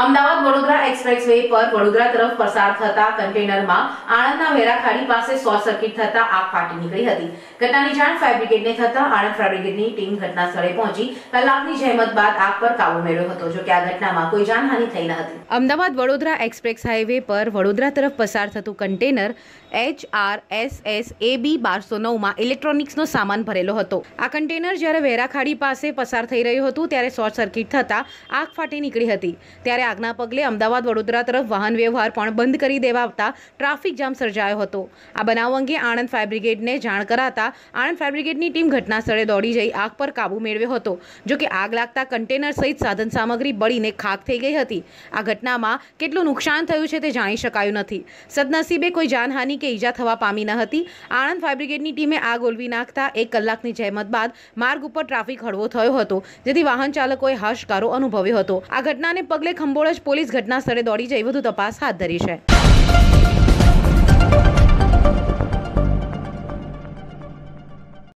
Ahmedabad Vadodara express way પર વડોદરા તરફ પસાર થતા કન્ટેનરમાં આણંદના વેરાખાડી પાસે શોર્ટ સર્કિટ થતા આગ ફાટી નીકળી હતી. ઘટનાની જાણ ફાયર બ્રિગેડને થતા આણંદ ફાયર બ્રિગેડની ટીમ ઘટના પહોંચી. કલાકની જહેમત બાદ આગ પર કાબુ મેળવ્યો હતો, જો કે આ ઘટનામાં કોઈ જાનહાનિ થઈ ન હતી. અમદાવાદ વડોદરા એક્સપ્રેસ હાઈવે પર વડોદરા તરફ પસાર થતું container H R S S A B બારસો નવમાં ઇલેક્ટ્રોનિક્સનો સામાન ભરેલો હતો. આ કન્ટેનર જ્યારે વેરાખાડી પાસે પસાર થઈ રહ્યું હતું, ત્યારે શોર્ટ સર્કિટ થતાં આગ ફાટી નીકળી હતી. ત્યારે આગના પગલે અમદાવાદ વડોદરા તરફ વાહન વ્યવહાર પણ બંધ કરી દેવાતા ટ્રાફિક જામ સર્જાયો હતો. આ બનાવ અંગે આણંદ ફાયર બ્રિગેડને જાણ કરાતા આણંદ ફાયર બ્રિગેડની ટીમ ઘટના સ્થળે દોડી જઈ આગ પર કાબુ મેળવ્યો હતો. જો કે આગ લાગતા કન્ટેનર સહિત સાધન સામગ્રી બળીને ખાખ થઈ ગઈ હતી. આ ઘટનામાં કેટલું નુકસાન થયું છે તે જાણી શકાયું નથી. સદનસીબે કોઈ જાનહાનિ કે ઈજા થવા પામી ન હતી. આણંદ ફાયર બ્રિગેડની ટીમે આગ ઓલવી નાખતા એક કલાકની જહેમત બાદ માર્ગ ઉપર ટ્રાફિક હળવો થયો હતો, જેથી વાહન ચાલકોએ હાશકારો અનુભવ્યો હતો. આ ઘટનાને પગલે ખંભોળજ પોલીસ ઘટના સ્થળે દોડી જઈ વધુ તપાસ હાથ ધરી છે.